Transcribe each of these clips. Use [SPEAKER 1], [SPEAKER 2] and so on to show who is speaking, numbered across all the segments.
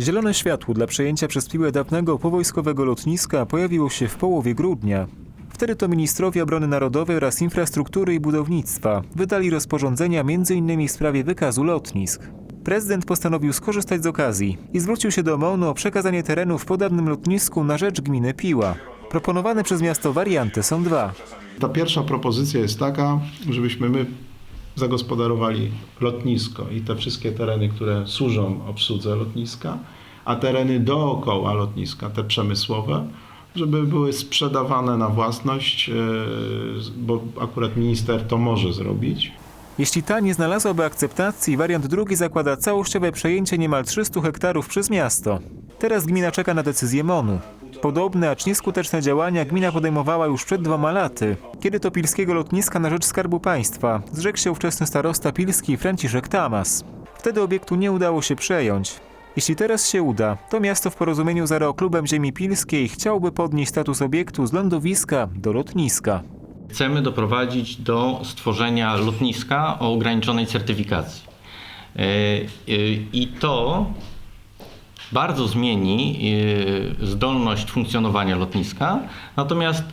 [SPEAKER 1] Zielone światło dla przejęcia przez Piłę dawnego powojskowego lotniska pojawiło się w połowie grudnia. Wtedy to ministrowie obrony narodowej oraz infrastruktury i budownictwa wydali rozporządzenia m.in. w sprawie wykazu lotnisk. Prezydent postanowił skorzystać z okazji i zwrócił się do MON o przekazanie terenów po dawnym lotnisku na rzecz gminy Piła. Proponowane przez miasto warianty są dwa.
[SPEAKER 2] Ta pierwsza propozycja jest taka, żebyśmy my zagospodarowali lotnisko i te wszystkie tereny, które służą obsłudze lotniska, a tereny dookoła lotniska, te przemysłowe, żeby były sprzedawane na własność, e, bo akurat minister to może zrobić.
[SPEAKER 1] Jeśli ta nie znalazłaby akceptacji, wariant drugi zakłada całościowe przejęcie niemal 300 hektarów przez miasto. Teraz gmina czeka na decyzję MONU. Podobne, acz nieskuteczne działania gmina podejmowała już przed dwoma laty, kiedy to pilskiego lotniska na rzecz Skarbu Państwa zrzekł się ówczesny starosta pilski Franciszek Tamas. Wtedy obiektu nie udało się przejąć. Jeśli teraz się uda, to miasto w porozumieniu z Aeroklubem Ziemi Pilskiej chciałby podnieść status obiektu z lądowiska do lotniska.
[SPEAKER 3] Chcemy doprowadzić do stworzenia lotniska o ograniczonej certyfikacji. E, e, I to bardzo zmieni e, zdolność funkcjonowania lotniska, natomiast e,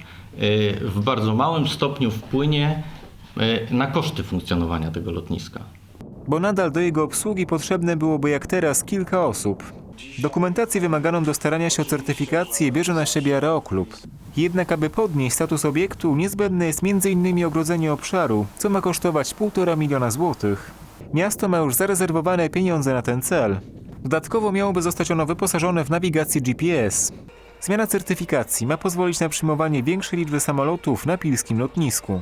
[SPEAKER 3] w bardzo małym stopniu wpłynie e, na koszty funkcjonowania tego lotniska.
[SPEAKER 1] bo nadal do jego obsługi potrzebne byłoby jak teraz kilka osób. Dokumentację wymaganą do starania się o certyfikację bierze na siebie Aeroklub. Jednak aby podnieść status obiektu niezbędne jest m.in. ogrodzenie obszaru, co ma kosztować 1,5 miliona złotych. Miasto ma już zarezerwowane pieniądze na ten cel. Dodatkowo miałoby zostać ono wyposażone w nawigację GPS. Zmiana certyfikacji ma pozwolić na przyjmowanie większej liczby samolotów na pilskim lotnisku.